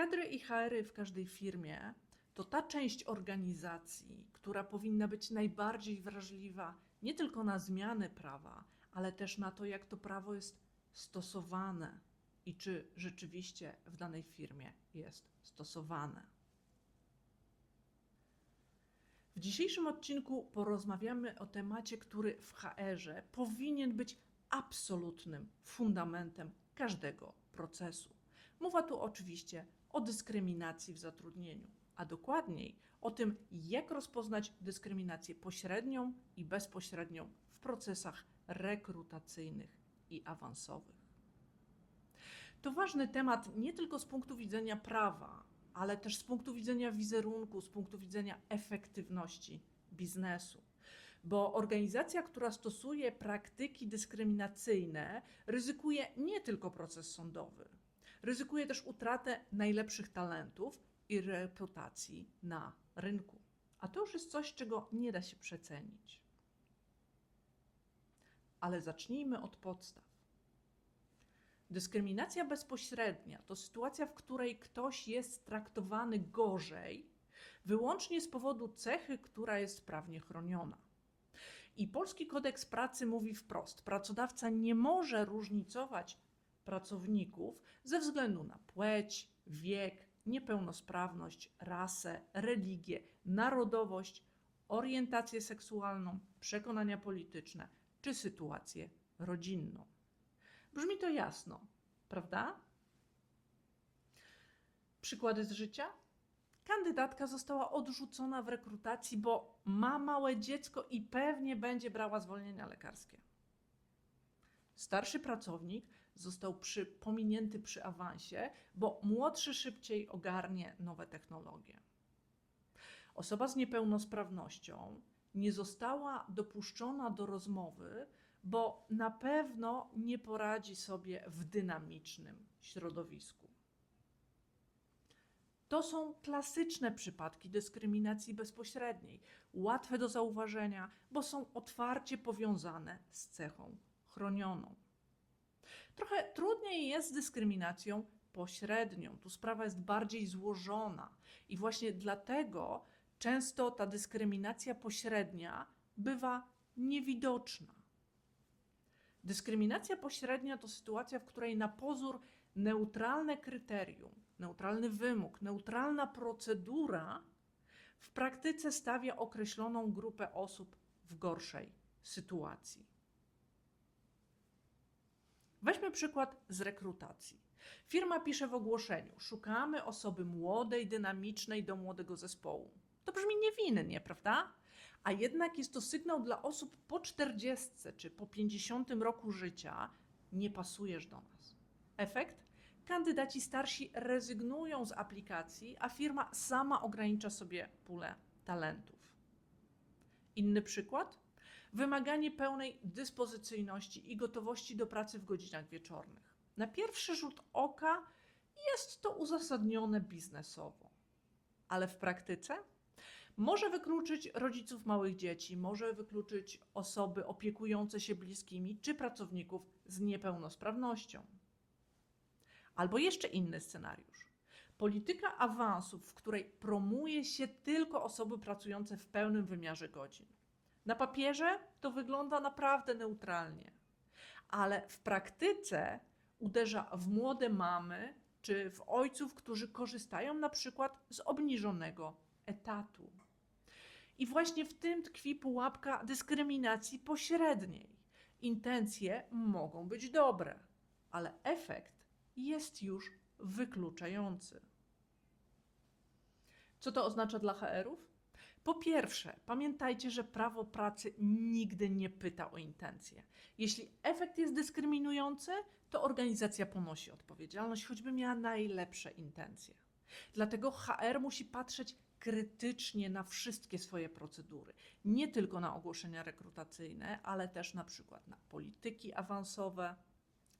Kadry i HR w każdej firmie to ta część organizacji, która powinna być najbardziej wrażliwa nie tylko na zmiany prawa, ale też na to, jak to prawo jest stosowane i czy rzeczywiście w danej firmie jest stosowane. W dzisiejszym odcinku porozmawiamy o temacie, który w HR-ze powinien być absolutnym fundamentem każdego procesu. Mowa tu oczywiście o dyskryminacji w zatrudnieniu, a dokładniej o tym, jak rozpoznać dyskryminację pośrednią i bezpośrednią w procesach rekrutacyjnych i awansowych. To ważny temat nie tylko z punktu widzenia prawa, ale też z punktu widzenia wizerunku, z punktu widzenia efektywności biznesu. Bo organizacja, która stosuje praktyki dyskryminacyjne, ryzykuje nie tylko proces sądowy, ryzykuje też utratę najlepszych talentów i reputacji na rynku. A to już jest coś, czego nie da się przecenić. Ale zacznijmy od podstaw. Dyskryminacja bezpośrednia to sytuacja, w której ktoś jest traktowany gorzej wyłącznie z powodu cechy, która jest prawnie chroniona. I polski kodeks pracy mówi wprost: pracodawca nie może różnicować pracowników ze względu na płeć, wiek, niepełnosprawność, rasę, religię, narodowość, orientację seksualną, przekonania polityczne czy sytuację rodzinną. Brzmi to jasno, prawda? Przykłady z życia? Kandydatka została odrzucona w rekrutacji, bo ma małe dziecko i pewnie będzie brała zwolnienia lekarskie. Starszy pracownik został przy, pominięty przy awansie, bo młodszy szybciej ogarnie nowe technologie. Osoba z niepełnosprawnością nie została dopuszczona do rozmowy, bo na pewno nie poradzi sobie w dynamicznym środowisku. To są klasyczne przypadki dyskryminacji bezpośredniej, łatwe do zauważenia, bo są otwarcie powiązane z cechą chronioną. Trochę trudniej jest z dyskryminacją pośrednią. Tu sprawa jest bardziej złożona i właśnie dlatego często ta dyskryminacja pośrednia bywa niewidoczna. Dyskryminacja pośrednia to sytuacja, w której na pozór neutralne kryterium, neutralny wymóg, neutralna procedura w praktyce stawia określoną grupę osób w gorszej sytuacji. Weźmy przykład z rekrutacji. Firma pisze w ogłoszeniu: Szukamy osoby młodej, dynamicznej do młodego zespołu. To brzmi niewinnie, prawda? A jednak jest to sygnał dla osób po 40 czy po 50 roku życia: nie pasujesz do nas. Efekt? Kandydaci starsi rezygnują z aplikacji, a firma sama ogranicza sobie pulę talentów. Inny przykład? Wymaganie pełnej dyspozycyjności i gotowości do pracy w godzinach wieczornych. Na pierwszy rzut oka jest to uzasadnione biznesowo, ale w praktyce może wykluczyć rodziców małych dzieci, może wykluczyć osoby opiekujące się bliskimi czy pracowników z niepełnosprawnością. Albo jeszcze inny scenariusz. Polityka awansów, w której promuje się tylko osoby pracujące w pełnym wymiarze godzin. Na papierze to wygląda naprawdę neutralnie, ale w praktyce uderza w młode mamy czy w ojców, którzy korzystają na przykład z obniżonego etatu. I właśnie w tym tkwi pułapka dyskryminacji pośredniej. Intencje mogą być dobre, ale efekt jest już wykluczający. Co to oznacza dla HR-ów? Po pierwsze, pamiętajcie, że prawo pracy nigdy nie pyta o intencje. Jeśli efekt jest dyskryminujący, to organizacja ponosi odpowiedzialność, choćby miała najlepsze intencje. Dlatego HR musi patrzeć krytycznie na wszystkie swoje procedury, nie tylko na ogłoszenia rekrutacyjne, ale też na przykład na polityki awansowe,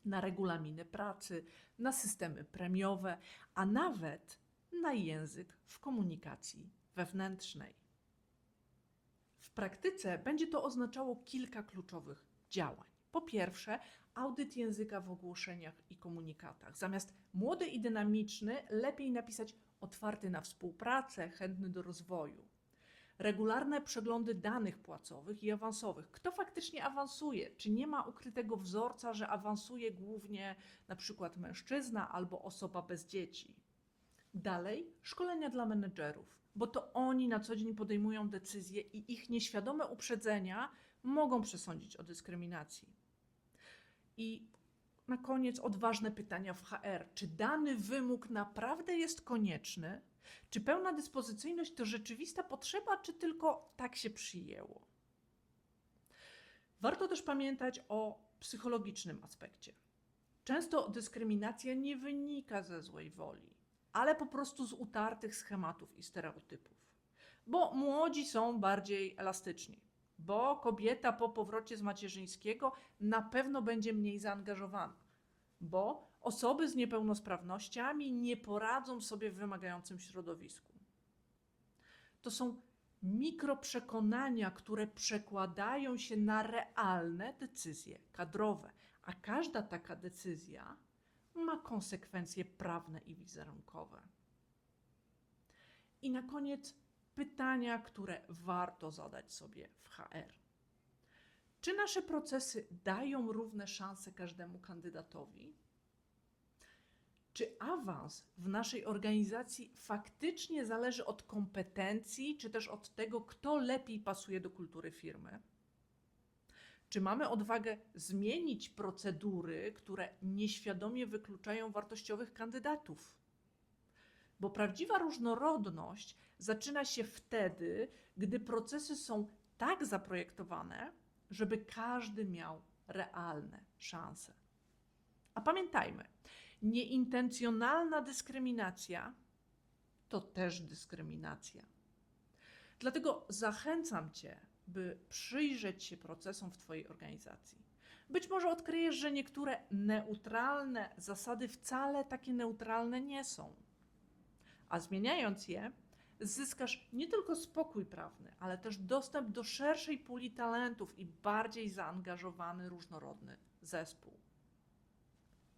na regulaminy pracy, na systemy premiowe, a nawet na język w komunikacji wewnętrznej. W praktyce będzie to oznaczało kilka kluczowych działań. Po pierwsze, audyt języka w ogłoszeniach i komunikatach. Zamiast młody i dynamiczny, lepiej napisać otwarty na współpracę, chętny do rozwoju. Regularne przeglądy danych płacowych i awansowych. Kto faktycznie awansuje? Czy nie ma ukrytego wzorca, że awansuje głównie na przykład mężczyzna albo osoba bez dzieci? Dalej, szkolenia dla menedżerów, bo to oni na co dzień podejmują decyzje i ich nieświadome uprzedzenia mogą przesądzić o dyskryminacji. I na koniec odważne pytania w HR. Czy dany wymóg naprawdę jest konieczny? Czy pełna dyspozycyjność to rzeczywista potrzeba, czy tylko tak się przyjęło? Warto też pamiętać o psychologicznym aspekcie. Często dyskryminacja nie wynika ze złej woli, ale po prostu z utartych schematów i stereotypów. Bo młodzi są bardziej elastyczni, bo kobieta po powrocie z macierzyńskiego na pewno będzie mniej zaangażowana, bo osoby z niepełnosprawnościami nie poradzą sobie w wymagającym środowisku. To są mikroprzekonania, które przekładają się na realne decyzje kadrowe, a każda taka decyzja ma konsekwencje prawne i wizerunkowe. I na koniec pytania, które warto zadać sobie w HR. Czy nasze procesy dają równe szanse każdemu kandydatowi? Czy awans w naszej organizacji faktycznie zależy od kompetencji, czy też od tego, kto lepiej pasuje do kultury firmy? Czy mamy odwagę zmienić procedury, które nieświadomie wykluczają wartościowych kandydatów? Bo prawdziwa różnorodność zaczyna się wtedy, gdy procesy są tak zaprojektowane, żeby każdy miał realne szanse. A pamiętajmy, nieintencjonalna dyskryminacja to też dyskryminacja. Dlatego zachęcam Cię, by przyjrzeć się procesom w Twojej organizacji. Być może odkryjesz, że niektóre neutralne zasady wcale takie neutralne nie są. A zmieniając je, zyskasz nie tylko spokój prawny, ale też dostęp do szerszej puli talentów i bardziej zaangażowany, różnorodny zespół.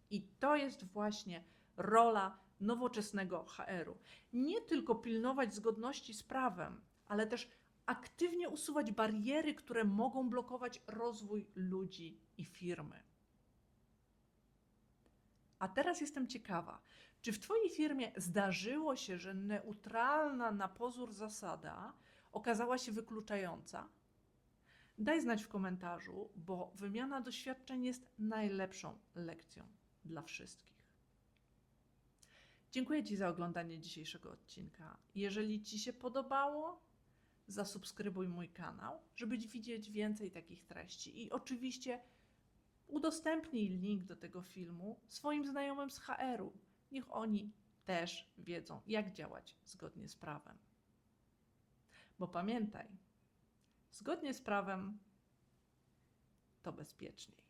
I to jest właśnie rola nowoczesnego HR-u. Nie tylko pilnować zgodności z prawem, ale też aktywnie usuwać bariery, które mogą blokować rozwój ludzi i firmy. A teraz jestem ciekawa, czy w Twojej firmie zdarzyło się, że neutralna na pozór zasada okazała się wykluczająca? Daj znać w komentarzu, bo wymiana doświadczeń jest najlepszą lekcją dla wszystkich. Dziękuję Ci za oglądanie dzisiejszego odcinka. Jeżeli Ci się podobało, zasubskrybuj mój kanał, żeby widzieć więcej takich treści. I oczywiście udostępnij link do tego filmu swoim znajomym z HR-u. Niech oni też wiedzą, jak działać zgodnie z prawem. Bo pamiętaj, zgodnie z prawem to bezpieczniej.